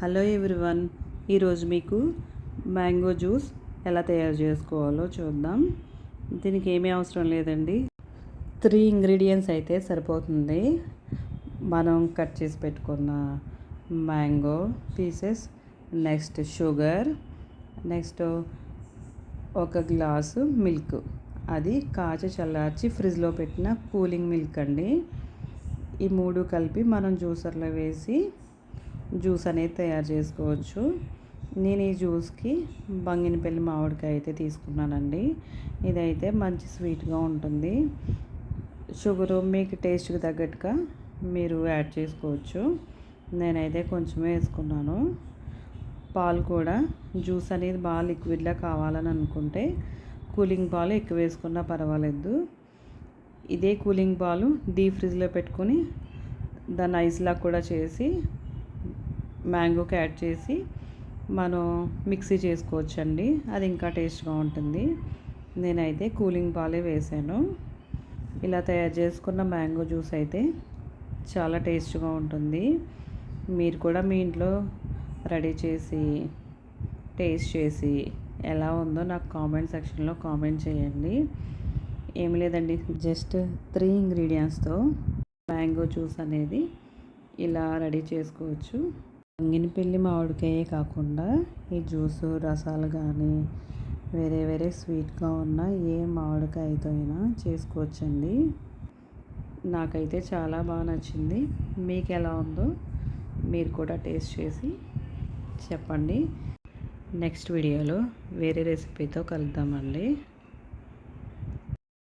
Hello everyone ఈరోజు మీకు mango juice ఎలా తయారు చేసుకోవాలో చూద్దాం. దీనికి ఏమీ అవసరం లేదండి. త్రీ ఇంగ్రీడియంట్స్ అయితే సరిపోతుంది. మనం కట్ చేసి పెట్టుకున్న mango pieces next sugar next ఒక గ్లాసు మిల్క్. అది కాచి చల్లార్చి ఫ్రిడ్జ్లో పెట్టిన కూలింగ్ మిల్క్ అండి. ఈ మూడు కలిపి మనం జ్యూసర్లో వేసి జ్యూస్ అనేది తయారు చేసుకోవచ్చు. నేను ఈ జ్యూస్కి బంగినపల్లి మామిడికాయ అయితే తీసుకున్నానండి. ఇదైతే మంచి స్వీట్గా ఉంటుంది. షుగరు మీకు టేస్ట్కి తగ్గట్టుగా మీరు యాడ్ చేసుకోవచ్చు. నేనైతే కొంచెమే వేసుకున్నాను. పాలు కూడా జ్యూస్ అనేది బాగా లిక్విడ్లా కావాలని అనుకుంటే కూలింగ్ పాలు ఎక్కువ వేసుకున్నా పర్వాలేదు. ఇదే కూలింగ్ పాలు డీప్ ఫ్రిడ్జ్లో పెట్టుకొని దాన్ని ఐస్లా కూడా చేసి మ్యాంగోకి యాడ్ చేసి మనం మిక్సీ చేసుకోవచ్చండి. అది ఇంకా టేస్ట్గా ఉంటుంది. నేనైతే కూలింగ్ పాలే వేసాను. ఇలా తయారు చేసుకున్న మ్యాంగో జ్యూస్ అయితే చాలా టేస్ట్గా ఉంటుంది. మీరు కూడా మీ ఇంట్లో రెడీ చేసి టేస్ట్ చేసి ఎలా ఉందో నాకు కామెంట్ సెక్షన్లో కామెంట్ చేయండి. ఏం లేదండి జస్ట్ త్రీ ఇంగ్రీడియంట్స్తో మ్యాంగో జ్యూస్ అనేది ఇలా రెడీ చేసుకోవచ్చు. పెళ్ళి మామిడికాయే కాకుండా ఈ జ్యూసు రసాలు కానీ వేరే వేరే స్వీట్గా ఉన్న ఏ మామిడికాయతో అయినా చేసుకోవచ్చండి. నాకైతే చాలా బాగా నచ్చింది. మీకు ఎలా ఉందో మీరు కూడా టేస్ట్ చేసి చెప్పండి. నెక్స్ట్ వీడియోలో వేరే రెసిపీతో కలుద్దామండి.